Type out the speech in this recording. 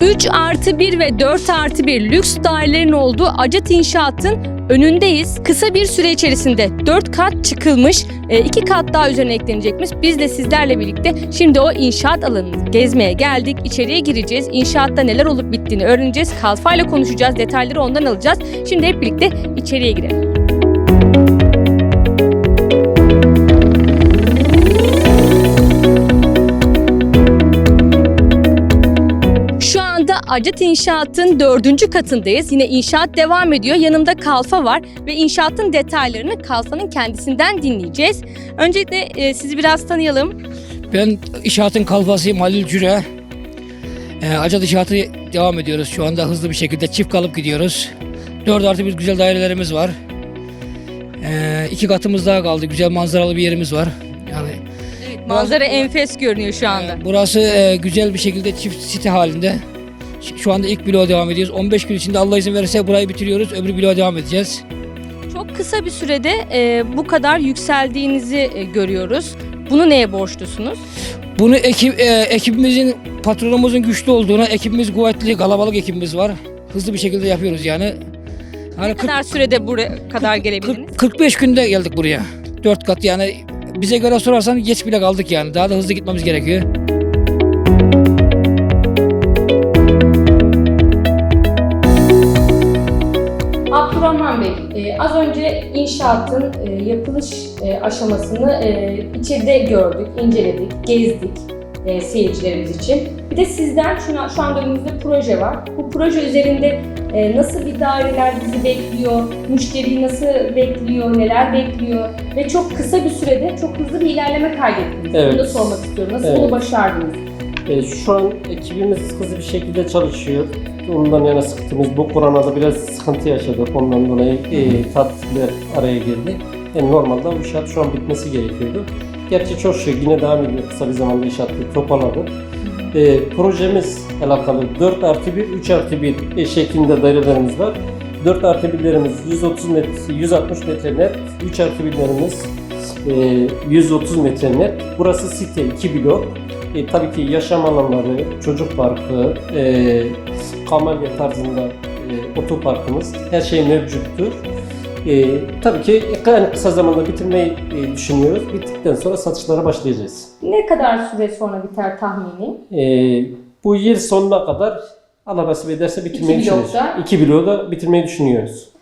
3 artı 1 ve 4 artı 1 lüks dairelerin olduğu Acet İnşaat'ın önündeyiz. Kısa bir süre içerisinde 4 kat çıkılmış, 2 kat daha üzerine eklenecekmiş. Biz de sizlerle birlikte şimdi o inşaat alanını gezmeye geldik. İçeriye gireceğiz. İnşaatta neler olup bittiğini öğreneceğiz. Kalfayla konuşacağız. Detayları ondan alacağız. Şimdi hep birlikte içeriye girelim. Anda Acet İnşaat'ın dördüncü katındayız. Yine inşaat devam ediyor. Yanımda Kalfa var ve inşaatın detaylarını Kalfa'nın kendisinden dinleyeceğiz. Öncelikle e, sizi biraz tanıyalım. Ben inşaatın kalfasıyım Halil Cüre. Ee, Acat inşaatı devam ediyoruz. Şu anda hızlı bir şekilde çift kalıp gidiyoruz. 4 artı bir güzel dairelerimiz var. Ee, iki katımız daha kaldı. Güzel manzaralı bir yerimiz var. Yani Manzara enfes görünüyor şu anda. e, burası e, güzel bir şekilde çift site halinde. Şu anda ilk bloğa devam ediyoruz. 15 gün içinde Allah izin verirse burayı bitiriyoruz. Öbür bloğa devam edeceğiz. Çok kısa bir sürede e, bu kadar yükseldiğinizi e, görüyoruz. Bunu neye borçlusunuz? Bunu ekip, e, ekibimizin, patronumuzun güçlü olduğuna, ekibimiz kuvvetli, kalabalık ekibimiz var. Hızlı bir şekilde yapıyoruz yani. Hani Ne kadar sürede buraya kadar gelebildiniz? 40 45 günde geldik buraya. 4 kat yani bize göre sorarsan geç bile kaldık yani. Daha da hızlı gitmemiz gerekiyor. Bey, e, az önce inşaatın e, yapılış e, aşamasını e, içeride gördük, inceledik, gezdik e, seyircilerimiz için. Bir de sizden şu, şu anda önümüzde proje var. Bu proje üzerinde e, nasıl bir daireler bizi bekliyor, müşteriyi nasıl bekliyor, neler bekliyor ve çok kısa bir sürede çok hızlı bir ilerleme kaydettiniz. Evet. Bunu da sormak istiyorum. Nasıl Evet. bunu başardınız? E, şu an ekibimiz hızlı bir şekilde çalışıyor. Ondan yana sıkıntımız bu koronada biraz sıkıntı yaşadık. Ondan dolayı e, tatiller araya girdi. Yani normalde bu inşaat şu an bitmesi gerekiyordu. Gerçi çok şey yine devam ediyor. Kısa bir zamanda inşaatı toparladı. E, projemiz alakalı 4 artı 1, 3 artı 1 e, şeklinde dairelerimiz var. 4 artı 1'lerimiz 130 metre, 160 metre net, 3 artı 1'lerimiz e, 130 metre net. Burası site 2 blok. E, tabii ki yaşam alanları, çocuk parkı, e, kamelya tarzında e, otoparkımız her şey mevcuttur. E, tabii ki en kısa zamanda bitirmeyi e, düşünüyoruz. Bittikten sonra satışlara başlayacağız. Ne kadar süre sonra biter tahmini? E, bu yıl sonuna kadar Allah nasip ederse bitirmeyi düşünüyoruz. İki bloğu da bitirmeyi düşünüyoruz.